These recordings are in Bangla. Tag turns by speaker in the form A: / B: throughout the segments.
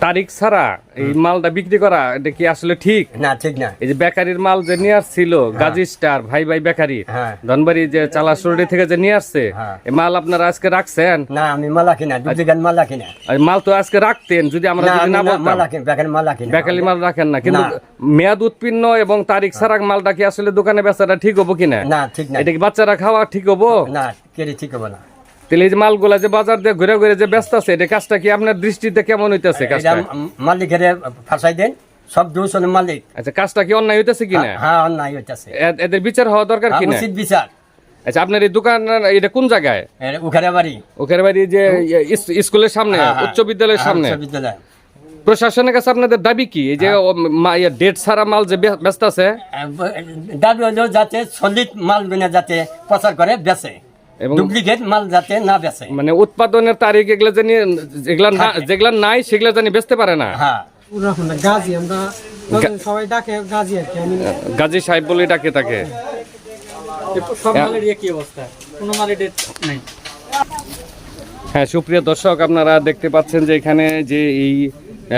A: তারিখ ছাড়া এই মালটা বিক্রি করা এটা কি আসলে ঠিক?
B: না ঠিক না।
A: এই যে বেকারির মাল যে নিয়ে আসছিল গাজী স্টার ভাই ভাই বেকারি
B: হ্যাঁ।
A: ধনবাড়ি যে চালা সুরডি থেকে যে নিয়ে আসছে
B: হ্যাঁ।
A: এই মাল আপনারা আজকে রাখছেন?
B: না আমি মালা কিনা দুদিগান মালা কিনা
A: আর মাল তো আজকে রাখতেন যদি আমরা যদি না
B: না
A: বলতাম।
B: মালা কিনা বেকার মালা কিনা
A: বেকারি মাল রাখেন না কিন্তু মেয়াদ উৎপন্ন এবং তারিখ ছাড়া মালটা কি আসলে দোকানে বেচাটা ঠিক হব কিনা?
B: না ঠিক না।
A: এটা কি বাচ্চারা খাওয়া ঠিক হব?
B: না কেড়ে ঠিক হবে না।
A: তাহলে এই যে মালগুলা যে বাজার দিয়ে ঘুরে ঘুরে যে ব্যস্ত আছে এটা কাজটা কি আপনার দৃষ্টিতে কেমন হইতেছে কাজটা?
B: মালিকের ফাঁসাই দেন সব দোষ হলো মালিক।
A: আচ্ছা কাজটা কি অন্যায় হইতেছে কিনা
B: হ্যাঁ অন্যায় হইতেছে।
A: এদের বিচার হওয়া দরকার কিনা
B: উচিত বিচার।
A: আচ্ছা আপনার এই দোকান এটা কোন জায়গায়?
B: এর উখারে বাড়ি।
A: ওখানে বাড়ি যে স্কুলের সামনে
B: হ্যাঁ, হ্যাঁ।
A: উচ্চ বিদ্যালয়ের
B: হ্যাঁ,
A: সামনে?
B: বিদ্যালয়।
A: প্রশাসনের কাছে আপনাদের দাবি কি? এই যে ডেট ছাড়া মাল যে ব্যস্ত আছে?
B: দাবি হলো যাতে সলিড মাল যাতে প্রচার করে বেচে।
A: এবং
B: ডুপ্লিকেট মাল যাতে না বেচে।
A: মানে উৎপাদনের তারিখ এগুলো জানি যেগুলা না- যেগুলা নাই সেগুলা জানি বেচতে পারে না।
B: হ্যাঁ।
C: গাজী আমরা সবাই ডাকে গাজী আর কি আমি
A: গাজী সাহেব বলে ডাকে তাকে।
D: সব মালের একই অবস্থা কোনো মালের ডেট নাই।
A: হ্যাঁ সুপ্রিয় দর্শক আপনারা দেখতে পাচ্ছেন যে এখানে যে এই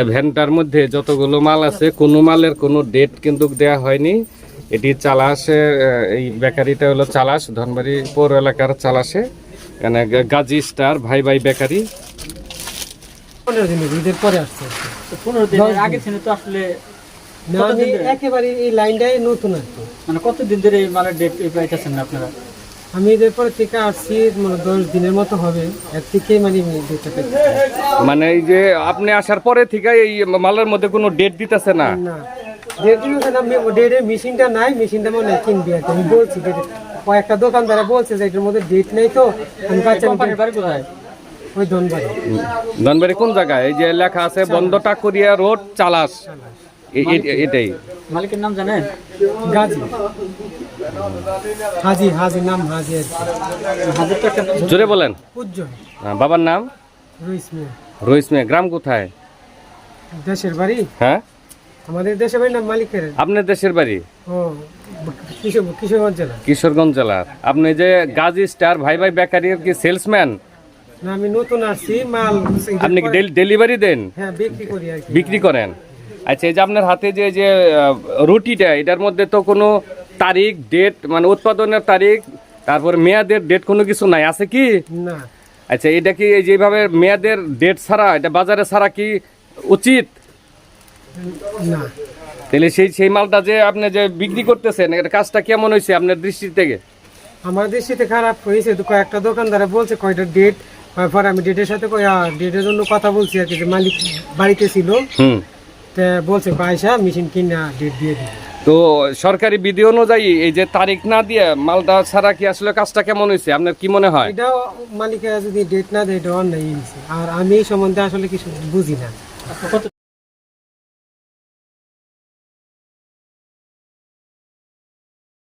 A: ভ্যানটার মধ্যে যতগুলো মাল আছে কোনো মালের কোনো ডেট কিন্তু দেয়া হয়নি। এটি চালাসে এই বেকারিটা হলো চালাস ধনবাড়ি পৌর এলাকার চালাসে এখানে গাজী স্টার ভাই ভাই বেকারি।
C: পনেরো দিনের ঈদের পরে আসছে।
D: পনেরো দিনের আগে ছিল তো আসলে
C: একেবারে এই লাইনটাই নতুন কি।
D: মানে কতদিন ধরে এই মালের ডেট পাইতেছেন না আপনারা?
C: আমি ঈদের পরে থেকে আসছি মানে দশ দিনের মতো হবে। এর থেকে মানে
A: মানে এই যে আপনি আসার পরে থেকে এই মালের মধ্যে কোনো ডেট দিতেছে না?
C: না। ডেটের মেশিনটা নাই মেশিনটা মনে হয় কিনবি আর আমি বলছি কয়েকটা দোকানদারা বলছে যে এটার মধ্যে ডেট নেই তো আমি বাচ্চা
D: কোথায়?
C: ওই ধনবাড়ি।
A: ধনবাড়ি কোন জায়গায়? এই যে লেখা আছে বন্ধটা করিয়া রোড চালাস এটাই।
D: মালিকের নাম জানেন?
C: গাজী। হাজি হাজি নাম হাজি
A: জোরে বলেন।
C: উজ্জ্বল।
A: হ্যাঁ, বাবার নাম?
C: রইস মিয়া
A: গ্রাম কোথায়?
C: দেশের বাড়ি?
A: হ্যাঁ?
C: আমাদের দেশের বাড়ি না মালিকের?
A: আপনার দেশের বাড়ি?
C: কিশোরগঞ্জ জেলা।
A: কিশোরগঞ্জ জেলার আপনি যে গাজী স্টার ভাই ভাই বেকারির কি সেলসম্যান?
C: আমি নতুন আসছি মাল
A: আপনি কি ডেল- ডেলিভারি দেন?
C: হ্যাঁ বিক্রি করি আর
A: বিক্রি করেন। আচ্ছা এই যে আপনার হাতে যে যে রুটিটা এটার মধ্যে তো কোনো তারিখ ডেট মানে উৎপাদনের তারিখ তারপর মেয়াদের ডেট কোনো কিছু নাই আছে কি?
C: না।
A: আচ্ছা এটা কি এই যেভাবে মেয়াদের ডেট ছাড়া এটা বাজারে ছাড়া কি উচিত?
C: না।
A: তাহলে সেই সেই মালটা যে আপনি যে বিক্রি করতেছেন এটা কাজটা কেমন হয়েছে আপনার দৃষ্টি থেকে?
C: আমার দৃষ্টিতে খারাপ হয়েছে। তো কয়েকটা দোকানদারে বলছে কয়টা ডেট পরে আমি ডেটের সাথে কই ডেটের জন্য কথা বলছি আর কি যে মালিক বাড়িতে ছিল।
A: হুম।
C: তা বলছে পয়সা মেশিন কিনা ডেট দিয়ে দিই
A: তো সরকারি বিধি অনুযায়ী এই যে তারিখ না দিয়ে মালটা ছাড়া কি আসলে কাজটা কেমন হয়েছে? আপনার কি মনে হয়?
C: এটা মালিকেরা যদি ডেট না দেয় এটা অন্যায় হয়েছে। আর আমি এই সম্বন্ধে আসলে কিছু বুঝি না।